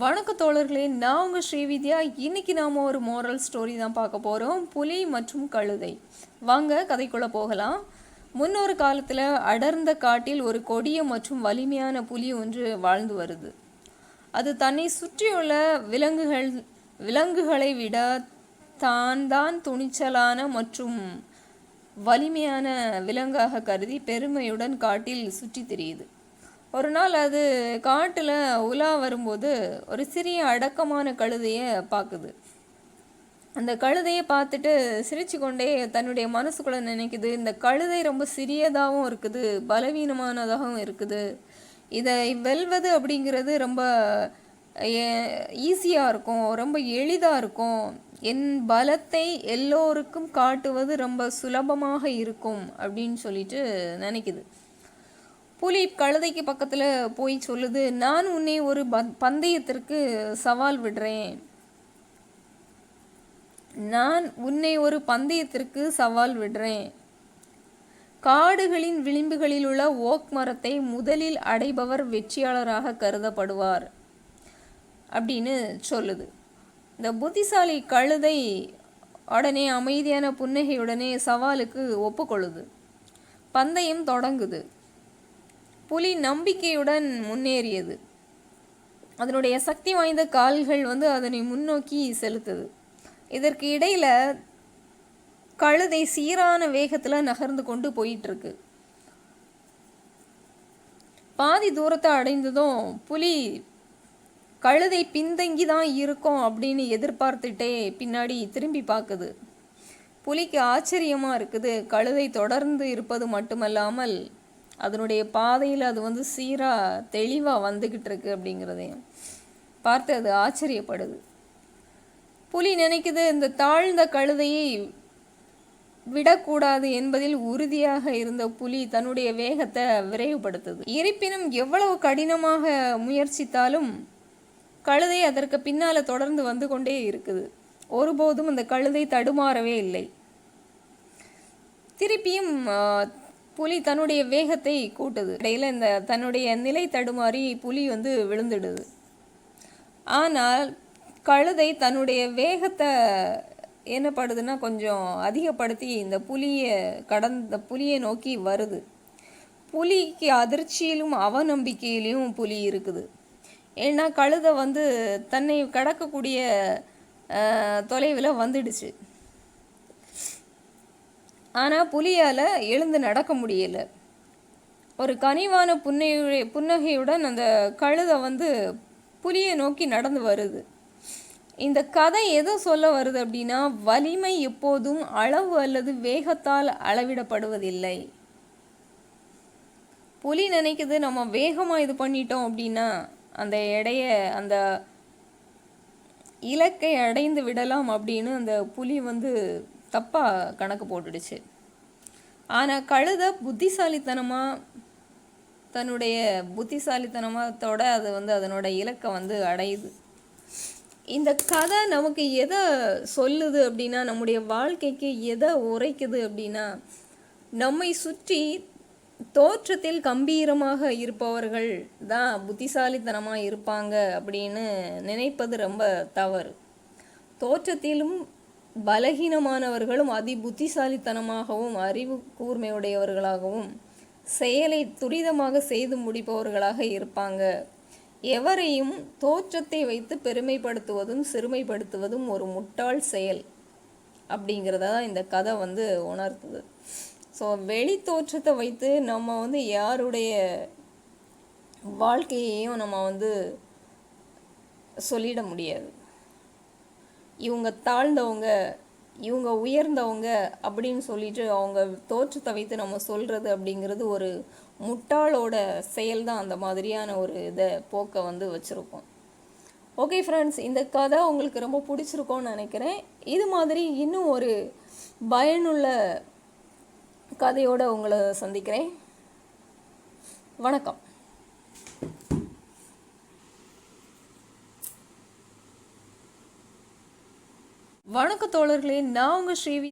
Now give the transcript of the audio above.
வணக்க தோழர்களே நான் உங்கள் ஸ்ரீவித்யா. இன்றைக்கி நாம் ஒரு மோரல் ஸ்டோரி தான் பார்க்க போகிறோம் புலி மற்றும் கழுதை. வாங்க கதைக்குள்ளே போகலாம். முன்னொரு காலத்தில் அடர்ந்த காட்டில் ஒரு கொடிய மற்றும் வலிமையான புலி ஒன்று வாழ்ந்து வருது. அது தன்னை சுற்றியுள்ள விலங்குகள் விலங்குகளை விட தான் தான் துணிச்சலான மற்றும் வலிமையான விலங்காக கருதி பெருமையுடன் காட்டில் சுற்றி திரியுது. ஒரு நாள் அது காட்டில் உலா வரும்போது ஒரு சிறிய அடக்கமான கழுதையை பார்க்குது அந்த கழுதையை பார்த்துட்டு சிரிச்சு கொண்டே தன்னுடைய மனசுக்குள்ள நினைக்குது இந்த கழுதை ரொம்ப சிறியதாகவும் இருக்குது பலவீனமானதாகவும் இருக்குது. இதை வெல்வது அப்படிங்கிறது ரொம்ப ஈஸியாக இருக்கும் ரொம்ப எளிதாக இருக்கும். என் பலத்தை எல்லோருக்கும் காட்டுவது ரொம்ப சுலபமாக இருக்கும் அப்படின்னு சொல்லிட்டு நினைக்குது. புலி கழுதைக்கு பக்கத்தில் போய் சொல்லுது நான் உன்னை ஒரு பந்தயத்திற்கு சவால் விடுறேன். நான் உன்னை ஒரு பந்தயத்திற்கு சவால் விடுறேன். காடுகளின் விளிம்புகளில் உள்ள ஓக் மரத்தை முதலில் அடைபவர் வெற்றியாளராக கருதப்படுவார். அப்படின்னு சொல்லுது. இந்த புத்திசாலி கழுதை உடனே அமைதியான புன்னகையுடனே சவாலுக்கு ஒப்புக்கொள்ளுது. பந்தயம் தொடங்குது. புலி நம்பிக்கையுடன் முன்னேறியது. அதனுடைய சக்தி வாய்ந்த கால்கள் வந்து அதனை முன்னோக்கி செலுத்துது. இதற்கு இடையில் கழுதை சீரான வேகத்தில் நகர்ந்து கொண்டு போயிட்டுருக்கு. பாதி தூரத்தை அடைந்ததும் புலி கழுதை பின்தங்கி தான் இருக்கும் அப்படின்னு எதிர்பார்த்துட்டே பின்னாடி திரும்பி பார்க்குது புலிக்கு ஆச்சரியமாக இருக்குது. கழுதை தொடர்ந்து இருப்பது மட்டுமல்லாமல் அதனுடைய பாதையில் அது வந்து சீராக தெளிவாக வந்துக்கிட்டு இருக்கு அப்படிங்கிறதையும் பார்த்து அது ஆச்சரியப்படுது. புலி நினைக்குது இந்த தாழ்ந்த கழுதையை விடக்கூடாது என்பதில் உறுதியாக இருந்த புலி தன்னுடைய வேகத்தை விரைவுபடுத்துது. இருப்பினும் எவ்வளவு கடினமாக முயற்சித்தாலும் கழுதை அதற்கு பின்னால் தொடர்ந்து வந்து கொண்டே இருக்குது. ஒருபோதும் அந்த கழுதை தடுமாறவே இல்லை. திருப்பியும் புலி தன்னுடைய வேகத்தை கூட்டுது. இடையில் இந்த தன்னுடைய நிலை தடுமாறி புலி வந்து விழுந்துடுது. ஆனால் கழுதை தன்னுடைய வேகத்தை என்ன படுதுன்னா கொஞ்சம் அதிகப்படுத்தி இந்த புலியை கடந்த புலியை நோக்கி வருது. புலிக்கு அதிர்ச்சியிலும் அவநம்பிக்கையிலையும் புலி இருக்குது. ஏன்னா கழுதை வந்து தன்னை கடக்கக்கூடிய தொலைவில் வந்துடுச்சு. ஆனால் புலியால் எழுந்து நடக்க முடியலை. ஒரு கனிவான புன்னையுடைய புன்னகையுடன் அந்த கழுதை வந்து புலியை நோக்கி நடந்து வருது. இந்த கதை எதை சொல்ல வருது அப்படின்னா வலிமை எப்போதும் அளவு அல்லது வேகத்தால் அளவிடப்படுவதில்லை. புலி நினைக்குது நம்ம வேகமாக இது பண்ணிட்டோம் அப்படின்னா அந்த எடைய அந்த இலக்கை அடைந்து விடலாம் அப்படின்னு அந்த புலி வந்து தப்பாக கணக்கு போட்டுடுச்சு. ஆனால் கழுத புத்திசாலித்தனமாக தன்னுடைய புத்திசாலித்தனமாகத்தோட அது வந்து அதனோட இலக்கை வந்து அடையுது. இந்த கதை நமக்கு எதை சொல்லுது அப்படின்னா நம்முடைய வாழ்க்கைக்கு எதை உரைக்குது அப்படின்னா நம்மை சுற்றி தோற்றத்தில் கம்பீரமாக இருப்பவர்கள் தான் புத்திசாலித்தனமாக இருப்பாங்க அப்படின்னு நினைப்பது ரொம்ப தவறு. தோற்றத்திலும் பலகீனமானவர்களும் அதி புத்திசாலித்தனமாகவும் அறிவு கூர்மையுடையவர்களாகவும் செயலை துரிதமாக செய்து முடிப்பவர்களாக இருப்பாங்க. எவரையும் தோற்றத்தை வைத்து பெருமைப்படுத்துவதும் சிறுமைப்படுத்துவதும் ஒரு முட்டாள் செயல் அப்படிங்கிறத தான் இந்த கதை வந்து உணர்த்துது. ஸோ வெளி தோற்றத்தை வைத்து நம்ம வந்து யாருடைய வாழ்க்கையையும் நம்ம வந்து சொல்லிட முடியாது. இவங்க தாழ்ந்தவங்க இவங்க உயர்ந்தவங்க அப்படின்னு சொல்லிட்டு அவங்க தோற்றத்தை வைத்து நம்ம சொல்கிறது அப்படிங்கிறது ஒரு முட்டாளோட செயல் தான் அந்த மாதிரியான ஒரு இதை போக்கை வந்து வச்சுருக்கோம். ஓகே ஃப்ரெண்ட்ஸ் இந்த கதை உங்களுக்கு ரொம்ப பிடிச்சிருக்கோன்னு நினைக்கிறேன். இது மாதிரி இன்னும் ஒரு பயனுள்ள கதையோடு உங்களை சந்திக்கிறேன். வணக்கம். வணக்க தோழர்களே நான் உங்கள் ஸ்ரீவி